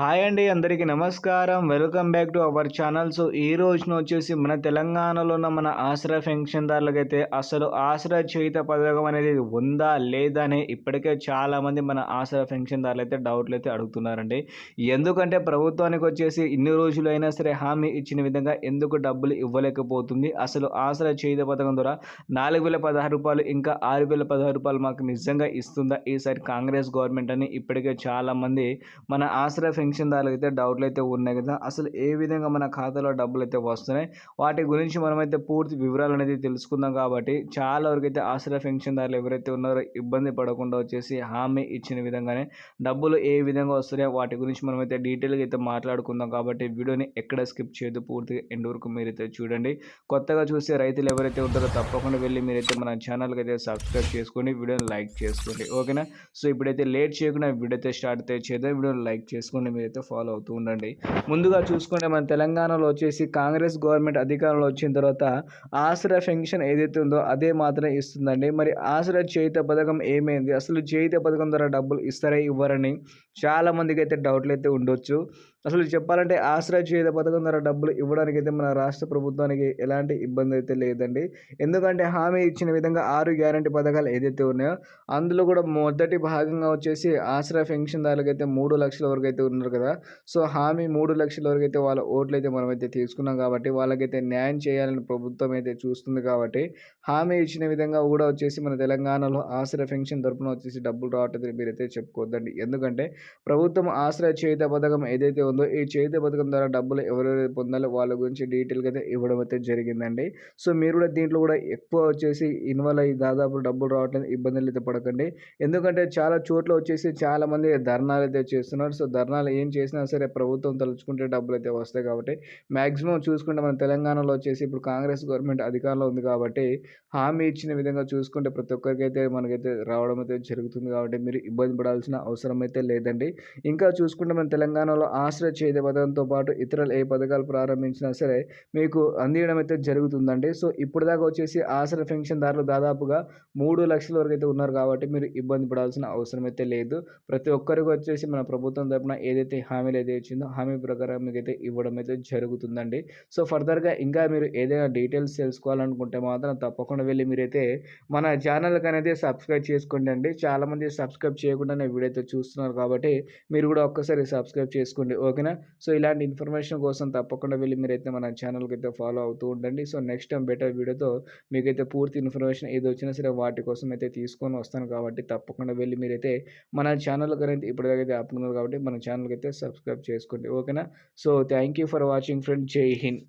Hi అండి అందరికీ నమస్కారం. Welcome back to our channel. So ఈ రోజున వచ్చేసి మన తెలంగాణలో ఉన్న మన ఆసరా పెన్షన్దారులకైతే అసలు ఆసరా చేయుత పథకం అనేది ఉందా లేదా అని ఇప్పటికే చాలామంది మన ఆసరా పెన్షన్దారులు అయితే డౌట్లు అయితే అడుగుతున్నారండి. ఎందుకంటే ప్రభుత్వానికి వచ్చేసి ఇన్ని రోజులు అయినా సరే హామీ ఇచ్చిన విధంగా ఎందుకు డబ్బులు ఇవ్వలేకపోతుంది? అసలు ఆసరా చేయుత పథకం ద్వారా నాలుగు వేల పదహారు రూపాయలు ఇంకా ఆరు వేల పదహారు రూపాయలు మాకు నిజంగా ఇస్తుందా? ఈసారి కాంగ్రెస్ గవర్నమెంట్ అని ఇప్పటికే చాలామంది మన ఆసరా పెన్షన్దారులకు అయితే డౌట్లు అయితే ఉన్నాయి కదా. అసలు ఏ విధంగా మన ఖాతాలో డబ్బులు అయితే వస్తున్నాయి? వాటి గురించి మనమైతే పూర్తి వివరాలు అనేది తెలుసుకుందాం కాబట్టి చాలా వరకు అయితే ఆసరా పెన్షన్దారులు ఎవరైతే ఉన్నారో ఇబ్బంది పడకుండా వచ్చేసి హామీ ఇచ్చిన విధంగానే డబ్బులు ఏ విధంగా వస్తున్నాయో వాటి గురించి మనమైతే డీటెయిల్గా అయితే మాట్లాడుకుందాం కాబట్టి వీడియోని ఎక్కడ స్కిప్ చేయదు పూర్తిగా ఎండ్ వరకు మీరైతే చూడండి. కొత్తగా చూసే రైతులు ఎవరైతే ఉంటారో తప్పకుండా వెళ్ళి మీరైతే మన ఛానల్కి అయితే సబ్స్క్రైబ్ చేసుకోండి వీడియోని లైక్ చేసుకోండి. ఓకేనా? సో ఇప్పుడైతే లేట్ చేయకుండా వీడియో అయితే స్టార్ట్ అయితే చేద్దాం. వీడియోని లైక్ చేసుకోండి మీరైతే ఫాలో అవుతూ ఉండండి. ముందుగా చూసుకుంటే మన తెలంగాణలో వచ్చేసి కాంగ్రెస్ గవర్నమెంట్ అధికారంలో వచ్చిన తర్వాత ఆసరా పెన్షన్ ఏదైతే ఉందో అదే మాత్రమే ఇస్తుందండి. మరి ఆసరా చేయిత పథకం ఏమైంది? అసలు చేయిత పథకం ద్వారా డబ్బులు ఇస్తారా? ఇవ్వరని చాలామందికి అయితే డౌట్లు అయితే ఉండొచ్చు. అసలు చెప్పాలంటే ఆసరా చేయిత పథకం ద్వారా డబ్బులు ఇవ్వడానికి అయితే మన రాష్ట్ర ప్రభుత్వానికి ఎలాంటి ఇబ్బంది అయితే లేదండి. ఎందుకంటే హామీ ఇచ్చిన విధంగా ఆరు గ్యారంటీ పథకాలు ఏదైతే ఉన్నాయో అందులో కూడా మొదటి భాగంగా వచ్చేసి ఆసరా పెన్షన్దారులకు అయితే మూడు లక్షల వరకు అయితే ఉన్నారు కదా. సో హామీ మూడు లక్షల వరకు అయితే వాళ్ళ ఓట్లు అయితే మనం అయితే తీసుకున్నాం కాబట్టి వాళ్ళకైతే న్యాయం చేయాలని ప్రభుత్వం అయితే చూస్తుంది కాబట్టి హామీ ఇచ్చిన విధంగా కూడా వచ్చేసి మన తెలంగాణలో ఆశ్రయ పెన్షన్ తరపున వచ్చేసి డబ్బులు రావట్లేదు మీరైతే చెప్పుకోవద్దండి. ఎందుకంటే ప్రభుత్వం ఆశ్రయ చేత పథకం ఏదైతే ఉందో ఈ చేత పథకం ద్వారా డబ్బులు ఎవరెవరు పొందాలో వాళ్ళ గురించి డీటెయిల్గా అయితే ఇవ్వడం అయితే జరిగిందండి. సో మీరు కూడా దీంట్లో కూడా ఎక్కువ వచ్చేసి ఇన్వాల్వ్ అయ్యి దాదాపు డబ్బులు రావట్లేదు ఇబ్బందులు అయితే పడకండి. ఎందుకంటే చాలా చోట్ల వచ్చేసి చాలామంది ధర్నాలు అయితే చేస్తున్నారు. సో ధర్నాలు ఏం చేసినా సరే ప్రభుత్వం తలుచుకుంటే డబ్బులు అయితే వస్తాయి కాబట్టి మ్యాక్సిమం చూసుకుంటే మన తెలంగాణలో వచ్చేసి ఇప్పుడు కాంగ్రెస్ గవర్నమెంట్ అధికారంలో ఉంది కాబట్టి హామీ ఇచ్చిన విధంగా చూసుకుంటే ప్రతి ఒక్కరికి అయితే మనకైతే రావడం అయితే జరుగుతుంది కాబట్టి మీరు ఇబ్బంది పడాల్సిన అవసరం అయితే లేదండి. ఇంకా చూసుకుంటే మన తెలంగాణలో ఆశ్రయ చేద పథకంతో పాటు ఇతరులు ఏ పథకాలు ప్రారంభించినా సరే మీకు అందియడం అయితే జరుగుతుందండి. సో ఇప్పుడు దాకా వచ్చేసి ఆశ్రయ పెన్షన్దారులు దాదాపుగా మూడు లక్షల వరకు అయితే ఉన్నారు కాబట్టి మీరు ఇబ్బంది పడాల్సిన అవసరం అయితే లేదు. ప్రతి ఒక్కరికి వచ్చేసి మన ప్రభుత్వం తరపున ఏదైతే హామీలు అయితే ఇచ్చిందో హామీ ప్రకారం మీకు అయితే ఇవ్వడం అయితే జరుగుతుందండి. సో ఫర్దర్గా ఇంకా మీరు ఏదైనా డీటెయిల్స్ తెలుసుకోవాలనుకుంటే మాత్రం తప్పకుండా వెళ్ళి మీరైతే మన ఛానల్కి అనేది సబ్స్క్రైబ్ చేసుకోండి అండి. చాలామంది సబ్స్క్రైబ్ చేయకుండానే వీడియో అయితే చూస్తున్నారు కాబట్టి మీరు కూడా ఒక్కసారి సబ్స్క్రైబ్ చేసుకోండి. ఓకేనా? సో ఇలాంటి ఇన్ఫర్మేషన్ కోసం తప్పకుండా వెళ్ళి మీరైతే మన ఛానల్కి అయితే ఫాలో అవుతూ ఉండండి. సో నెక్స్ట్ టైం బెటర్ వీడియోతో మీకైతే పూర్తి ఇన్ఫర్మేషన్ ఏది వచ్చినా సరే వాటి కోసం అయితే తీసుకొని వస్తాను కాబట్టి తప్పకుండా వెళ్ళి మీరైతే మన ఛానల్ అయితే ఇప్పటిదాకైతే ఆపుకున్నారు కాబట్టి మన ఛానల్ అయితే సబ్స్క్రైబ్ చేసుకోండి. ఓకేనా? So thank you for watching friend. Jai Hind.